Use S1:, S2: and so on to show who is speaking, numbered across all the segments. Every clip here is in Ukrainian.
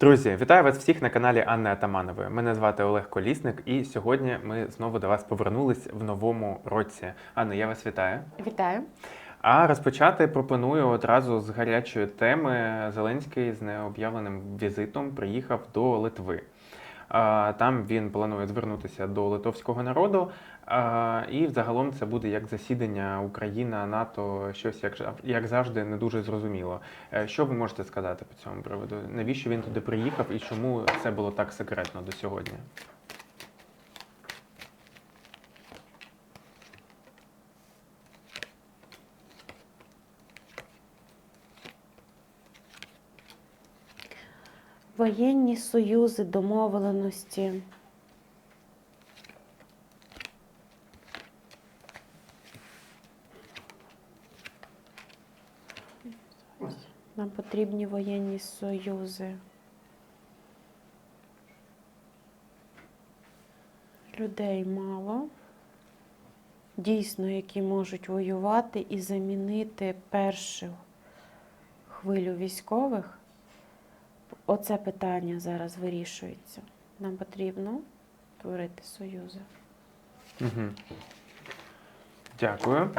S1: Друзі, вітаю вас всіх на каналі Анни Атаманової. Мене звати Олег Колісник, і сьогодні ми знову до вас повернулись в новому році. Анна, я вас вітаю.
S2: Вітаю.
S1: А розпочати пропоную одразу з гарячої теми. Зеленський з необ'явленим візитом приїхав до Литви. Там він планує звернутися до литовського народу, і взагалом це буде як засідання Україна, НАТО, щось як, як завжди не дуже зрозуміло. Е, Що ви можете сказати по цьому приводу? Навіщо він туди приїхав і чому це було так секретно до сьогодні?
S2: Воєнні союзи, домовленості. Нам потрібні воєнні союзи. Людей мало. Дійсно, які можуть воювати і замінити першу хвилю військових. Оце питання зараз вирішується. Нам потрібно творити союзи.
S1: Угу. Дякую.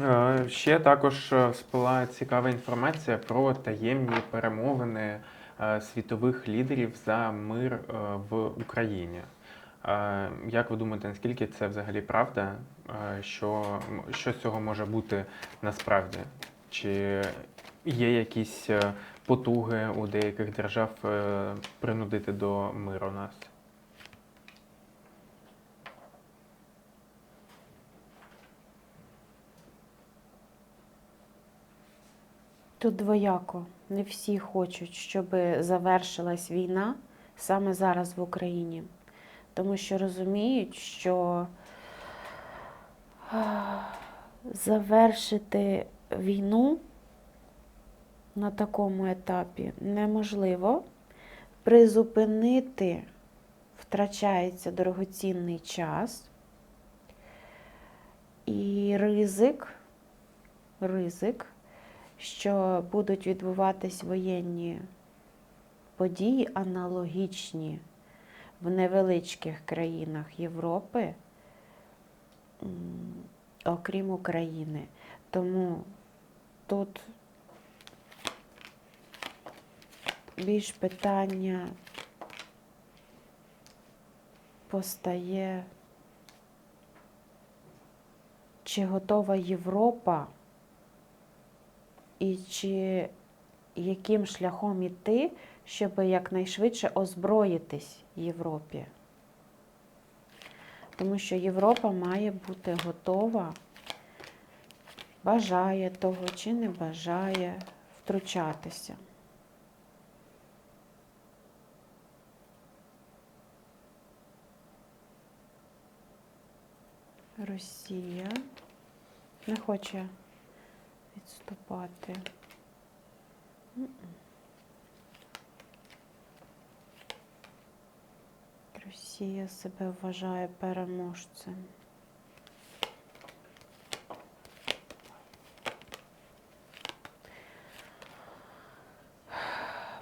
S1: Е, Ще також е, всплила цікава інформація про таємні перемовини е, світових лідерів за мир в Україні. Як ви думаєте, наскільки це взагалі правда? Що, що з цього може бути насправді? Чи є якісь потуги у деяких держав принудити до миру нас?
S2: Тут двояко. Не всі хочуть, щоб завершилась війна саме зараз в Україні. Тому що розуміють, що завершити війну на такому етапі неможливо. Призупинити втрачається дорогоцінний час. І ризик, ризик, що будуть відбуватись воєнні події, аналогічні в невеличких країнах Європи, окрім України. Тому тут більш питання постає, чи готова Європа і чи яким шляхом іти, щоб якнайшвидше озброїтись Європі. Тому що Європа має бути готова, бажає того чи не бажає втручатися. Росія не хоче відступати. Росія себе вважає переможцем.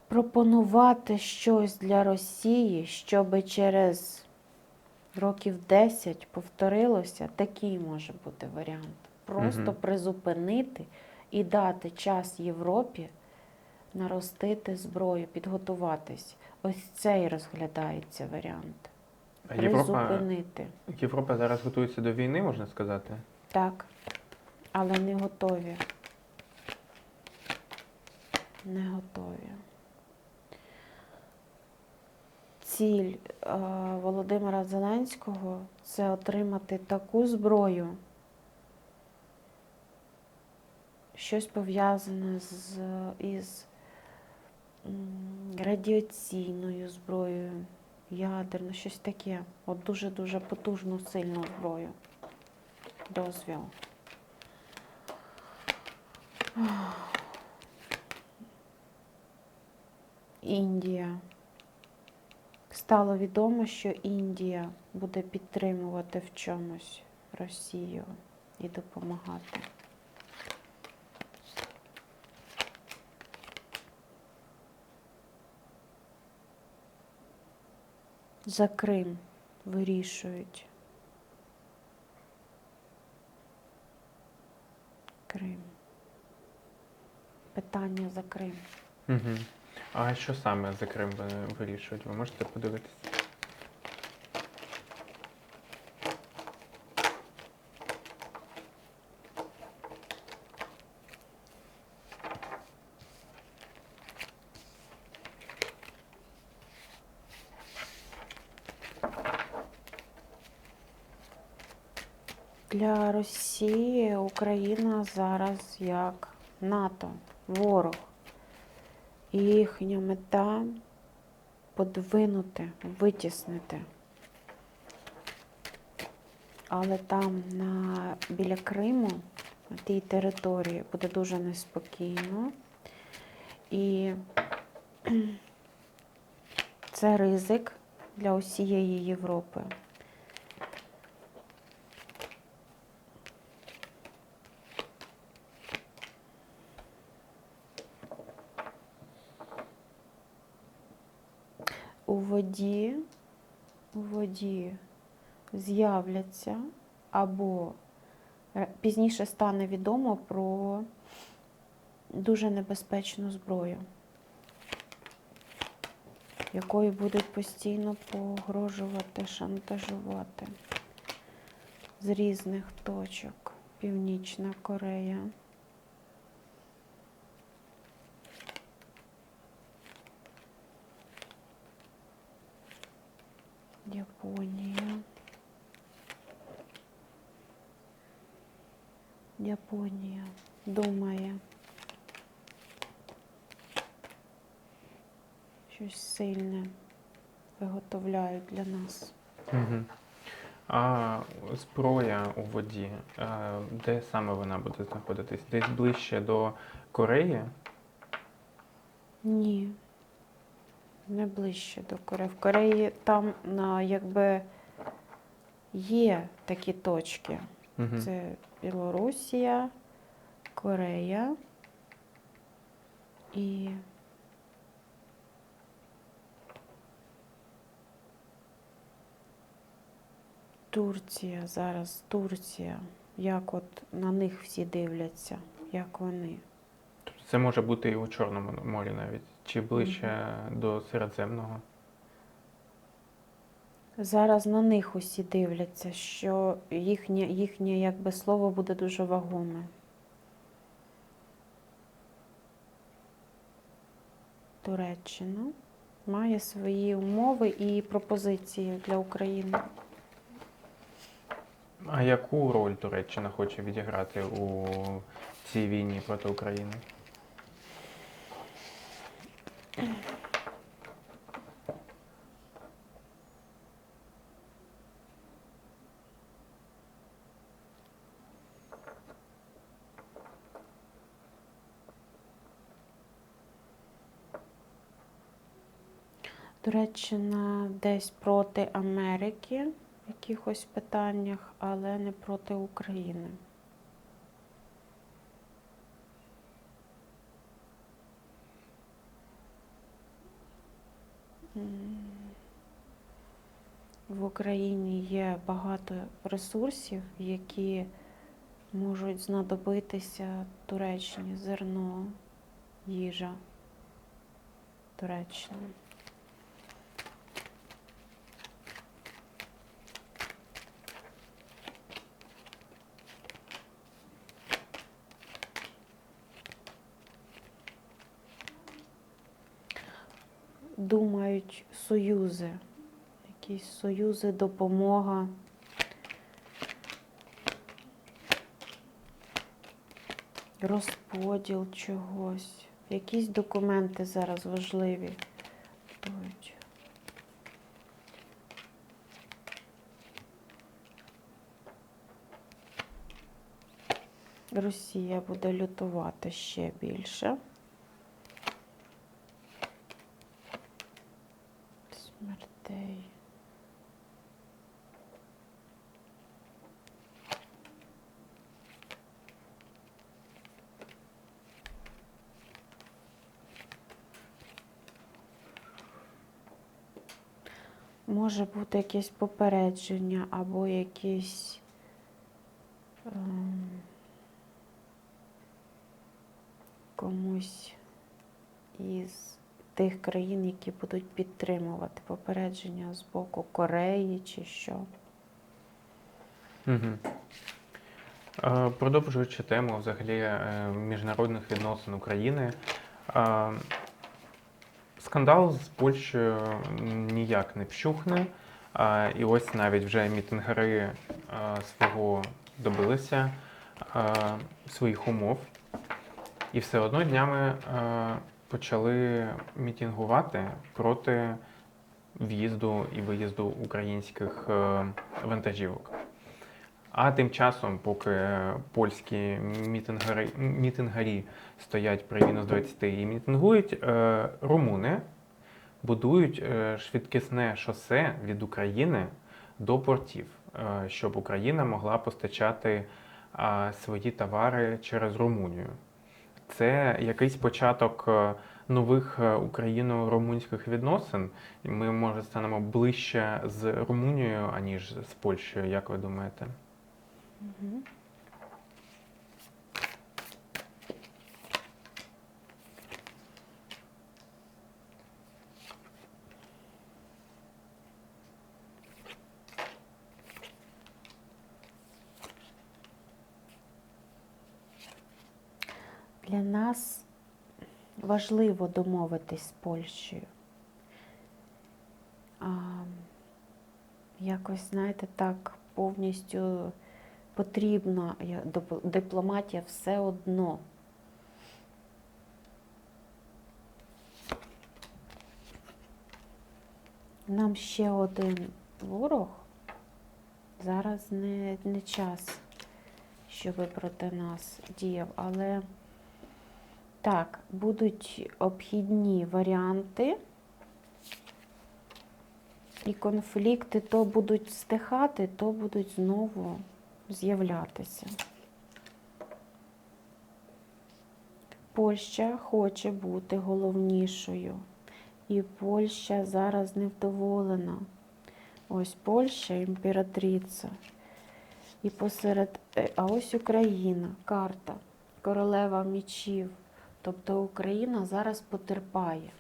S2: Пропонувати щось для Росії, щоб через років 10 повторилося, такий може бути варіант. Просто
S1: Мгм.
S2: призупинити і дати час Європі наростити зброю, підготуватись. Ось цей розглядається варіант.
S1: А Європа, Європа зараз готується до війни, можна сказати.
S2: Так, але не готові. Не готові. Ціль е, Володимира Зеленського це отримати таку зброю, щось пов'язане з із радіаційною зброєю, ядерно, щось таке. От дуже-дуже потужну, сильну зброю. Дозвіл. Індія. Стало відомо, що Індія буде підтримувати в чомусь Росію і допомагати. За Крим вирішують. Крим. Питання за Крим.
S1: Угу. А що саме за Крим вирішують? Ви можете подивитися?
S2: Для Росії Україна зараз як НАТО, ворог. І їхня мета подвинути, витіснити. Але там на, біля Криму, на тій території, буде дуже неспокійно. І це ризик для усієї Європи. У воді, у воді з'являться або пізніше стане відомо про дуже небезпечну зброю, якою будуть постійно погрожувати, шантажувати з різних точок. Північна Корея. Японія. Японія думає. Щось сильне виготовляють для нас.
S1: Угу. А зброя у воді, е, де саме вона буде знаходитись? Десь ближче до Кореї?
S2: Ні. Не ближче до Кореї. В Кореї там на, якби є такі точки.
S1: Угу.
S2: Це Білорусія, Корея і Турція зараз, Турція. Як от на них всі дивляться, як вони.
S1: Тобто це може бути і у Чорному морі навіть, чи ближче до Середземного.
S2: Зараз на них усі дивляться, що їхнє, їхнє якби слово буде дуже вагоме. Туреччина має свої умови і пропозиції для України.
S1: А яку роль Туреччина хоче відіграти у цій війні проти України?
S2: Туреччина десь проти Америки в якихось питаннях, але не проти України. В Україні є багато ресурсів, які можуть знадобитися Туреччині зерно, їжа Туреччини. думають союзи, якісь союзи, допомога. Розподіл чогось. Якісь документи зараз важливі. Росія буде лютувати ще більше. Може бути якесь попередження або якісь ем, комусь із тих країн, які будуть підтримувати попередження з боку Кореї чи що.
S1: Угу. Е, Продовжуючи тему взагалі е, міжнародних відносин України, е, скандал з Польщею ніяк не вщухне. І ось навіть вже мітингари свого добилися своїх умов. І все одно днями почали мітингувати проти в'їзду і виїзду українських е, вантажівок. А тим часом, поки польські мітингарі, мітингарі стоять при мінус 20 і мітингують, е, румуни будують е, швидкісне шосе від України до портів, е, щоб Україна могла постачати е, свої товари через Румунію. Це якийсь початок е, нових е, україно-румунських відносин. Ми, може, станемо ближче з Румунією, аніж з Польщею, як ви думаєте?
S2: Для нас важливо домовитись з Польщею. А, якось, знаєте, так повністю потрібна дипломатія все одно. Нам ще один ворог. Зараз не, не час, щоб проти нас діяв, але так, будуть обхідні варіанти. І конфлікти то будуть стихати, то будуть знову з'являтися. Польща хоче бути головнішою. І Польща зараз невдоволена. Ось Польща, імператриця. І посеред. е, А ось Україна, карта, королева мічів. Тобто Україна зараз потерпає.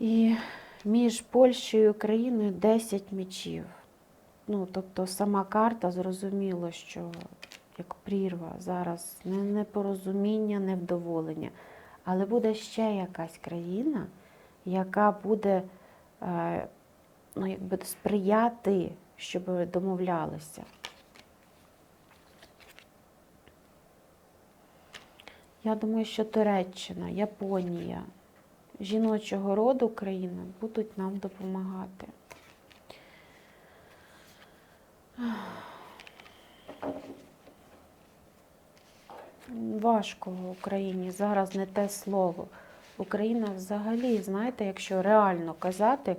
S2: І між Польщею і Україною 10 мічів. Ну, тобто сама карта зрозуміло, що як прірва зараз не непорозуміння, невдоволення. Але буде ще якась країна, яка буде е, ну, якби сприяти, щоб домовлялися. Я думаю, що Туреччина, Японія, жіночого роду країни будуть нам допомагати. Важко в Україні зараз не те слово. Україна взагалі, знаєте, якщо реально казати,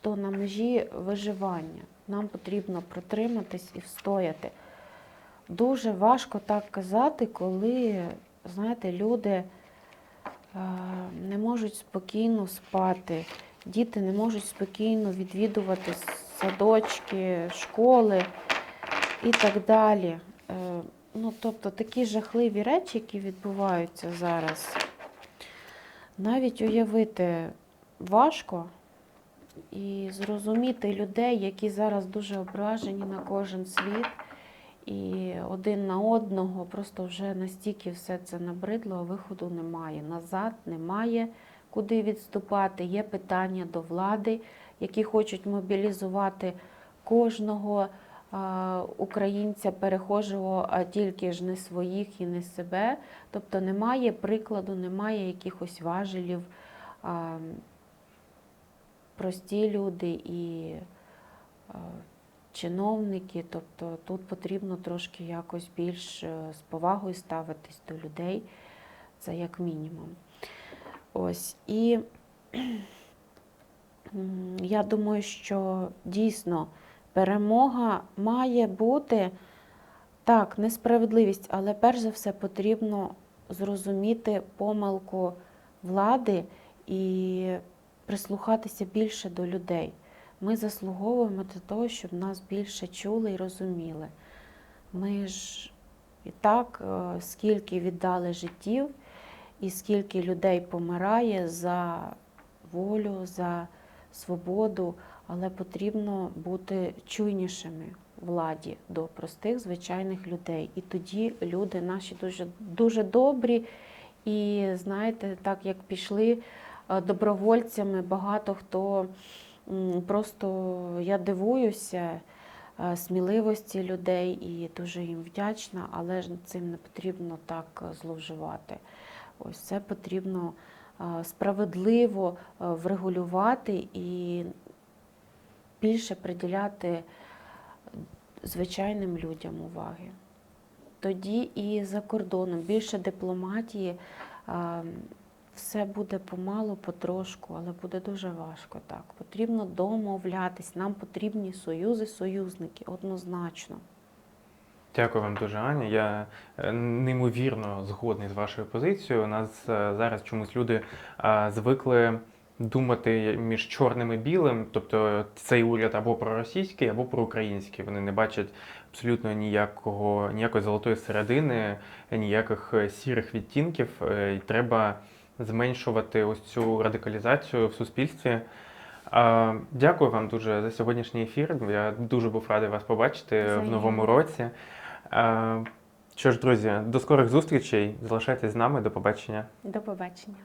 S2: то на межі виживання. Нам потрібно протриматись і встояти. Дуже важко так казати, коли, знаєте, люди е, не можуть спокійно спати, діти не можуть спокійно відвідувати садочки, школи і так далі. Е, Ну, тобто такі жахливі речі, які відбуваються зараз, навіть уявити важко і зрозуміти людей, які зараз дуже ображені на кожен світ, і один на одного просто вже настільки все це набридло, а виходу немає. Назад немає куди відступати. Є питання до влади, які хочуть мобілізувати кожного українця перехожого, а тільки ж не своїх і не себе. Тобто немає прикладу, немає якихось важелів. Прості люди і чиновники. Тобто тут потрібно трошки якось більш е, з повагою ставитись до людей. Це як мінімум. Ось. І я думаю, що дійсно перемога має бути так, несправедливість, але перш за все потрібно зрозуміти помилку влади і прислухатися більше до людей. Ми заслуговуємо для того, щоб нас більше чули і розуміли. Ми ж і так, е, скільки віддали життів, і скільки людей помирає за волю, за свободу, але потрібно бути чуйнішими владі до простих звичайних людей. І тоді люди наші дуже, дуже добрі. І знаєте, так як пішли е, добровольцями, багато хто просто я дивуюся е, сміливості людей і дуже їм вдячна, але ж цим не потрібно так е, зловживати. Ось це потрібно справедливо е, врегулювати і більше приділяти звичайним людям уваги. Тоді і за кордоном більше дипломатії. Все буде помалу, потрошку, але буде дуже важко так. Потрібно домовлятись. Нам потрібні союзи, союзники однозначно.
S1: Дякую вам дуже, Аня. Я е, неймовірно згодний з вашою позицією. У нас е, зараз чомусь люди звикли думати між чорним і білим, тобто цей уряд або проросійський, або проукраїнський. Вони не бачать абсолютно ніякого, ніякої золотої середини, ніяких е, сірих відтінків. І треба зменшувати ось цю радикалізацію в суспільстві. Дякую вам дуже за сьогоднішній ефір. Я дуже був радий вас побачити в новому році. А, Що ж, друзі, до скорих зустрічей. Залишайтесь з нами. До побачення.
S2: До побачення.